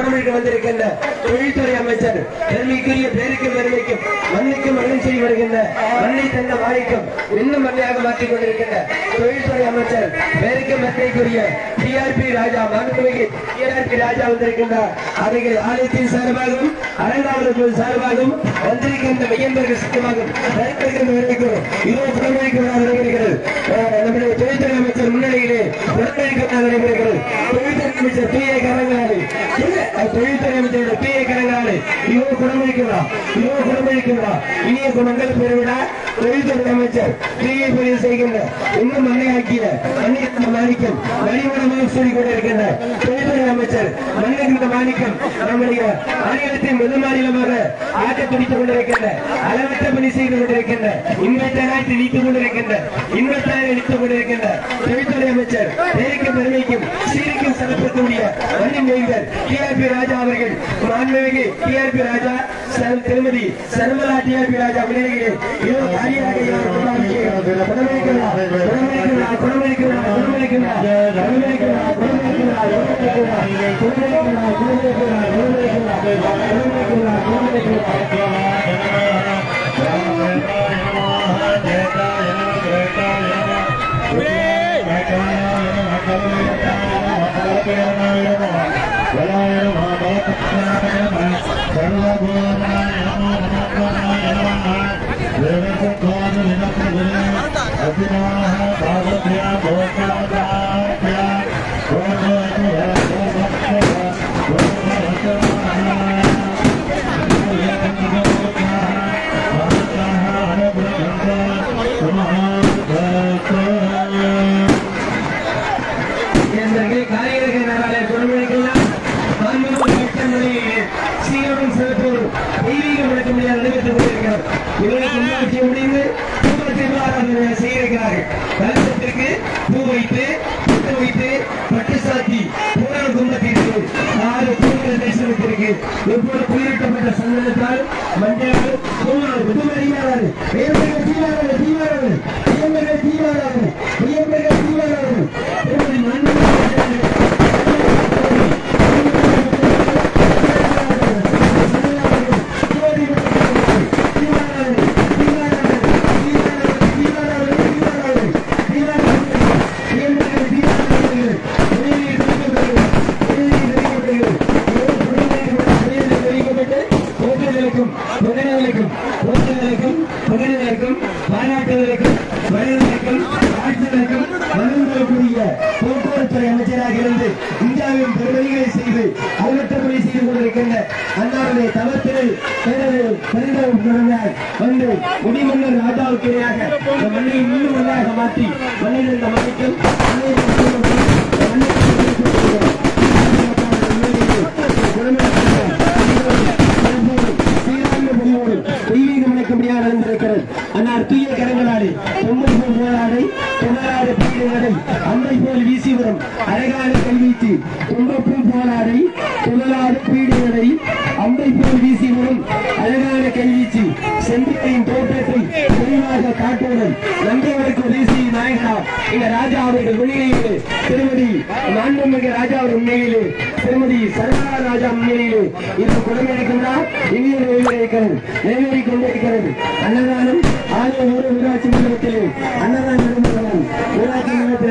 குடமிற்கு வந்திருக்கின்ற தொழில்துறை அமைச்சர் பெருமைக்குரிய பேருக்கு பெருமைக்கும் மண்ணுக்கு மகன் செய்து வருகின்ற மண்ணை தந்த வாய்க்கும் இன்னும் மண்ணையாக மாற்றிக் கொண்டிருக்கின்ற தொழில்துறை அமைச்சர் பேருக்கு மண்ணைக்குரிய டிஆர்பி ராஜா மாண்புமிகு டிஆர்பி ராஜா வந்திருக்கின்றார். அவர்கள் ஆலயத்தின் சார்பாகவும் அரங்காவலர்கள் சார்பாகவும் வந்திருக்கின்ற மையம்பர்கள் சட்டமாகவும் இதோ குடமிற்கு நடைபெறுகிறது நம்முடைய தொழில்துறை அமைச்சர் முன்னிலையிலே குடமிற்கு நடைபெறுகிறது தொழில்துறை அமைச்சர் பி ஏ கரங்காடு தொழில்துறை அமைச்சருடைய பி ஏ கரங்காடு இதோ குணமளிக்கிறா இதோ குணமளிக்கிறா இனிய குணங்கள் பெருவிழா. தொழில்துறை அமைச்சர் பி ஏ பதிவு செய்கின்ற இன்னும் மண்ணையாக்கிய மண்ணிருந்த மாணிக்கம் கொண்டிருக்கின்ற தொழில்துறை அமைச்சர் மண்ணிருந்த மாணிக்கம் நம்முடைய முதல் மாநிலமாக துடித்துக் கொண்டிருக்கின்ற அளவற்ற பணி செய்து கொண்டிருக்கின்ற திணித்துக் கொண்டிருக்கின்ற அளித்துக் கொண்டிருக்கின்ற தொழில்துறை அமைச்சர் பெருமைக்கும் சிறப்பிக்கூடிய மண்ணின் மைந்தர் டிஆர்பி ராஜா அவர்கள் மாண்புமிகு டிஆர்பி ராஜா சர் திருமதி சர்மலா டிஆர்பி ராஜா முன்னிலையிலே இதோ காரியாக சர்வபூதேனாய நம வலாய நம பலபத்னாய நம சர்வபூதனாய நம நமக்காய நம தேவசத்தாமி நமக்கு அபிமான இவர்களுக்கு முன்னாட்சி முடிந்து பூமத்திய கலசத்திற்கு பூ வைத்து புட்டு வைத்து பட்டு சாத்தி பூரண கும்பத்திற்கு ஆறு பூக்கள் தரிசனத்திற்கு எப்போது புயிரிட்டப்பட்ட சந்தனத்தால் மஞ்சள் பூமாறு புதுமறியாளர் வியம்பர்கள் பாராட்டுவதற்கும் வரவேற்கும் வாழ்த்துவதற்கும் வழங்குவதற்குரிய போக்குவரத்துறை அமைச்சராக இருந்து இந்தியாவின் பெருமைகளை செய்து அறிவற்றபடி செய்து கொண்டிருக்கின்ற அன்னாருடைய தவத்தினை பேரவை பெருந்தவம் வந்து முடிமன்னர் ராஜாவுக்கு இணையாக மண்ணை இன்னும் ஒன்றாக மாற்றி மண்ணில் இருந்த மண்ணிக்கும் விளைந்திருக்கிறது அன்னார் தூய கரங்களாலே தொன்மை போல் போராடை தொடராத பீடுகளை அம்மை போல் வீசிவரும் அழகான கல்வித்து துன்பப்பும் போராடை தொடராத பீடுகளை அம்பை போல் வீசிவரும் அழகான கல்வீச்சு செந்திலையின் தோற்றத்தை தெளிவாக காட்டுவதன் இந்த ராஜா அவர்கள் முன்னிலையிலே திருமதி மாண்புமிகு ராஜா அவர் முன்னிலையிலே திருமதி சரவணா ராஜா முன்னிலையிலே இது குடமெடுக்கின்றார் இனிய நிறைவேறிக்கிறது நிறைவேறிக் கொண்டிருக்கிறது அன்னதானம் ஆகிய ஊர் ஊராட்சி மன்றத்திலே அன்னதான ஊராட்சி மன்றத்தில்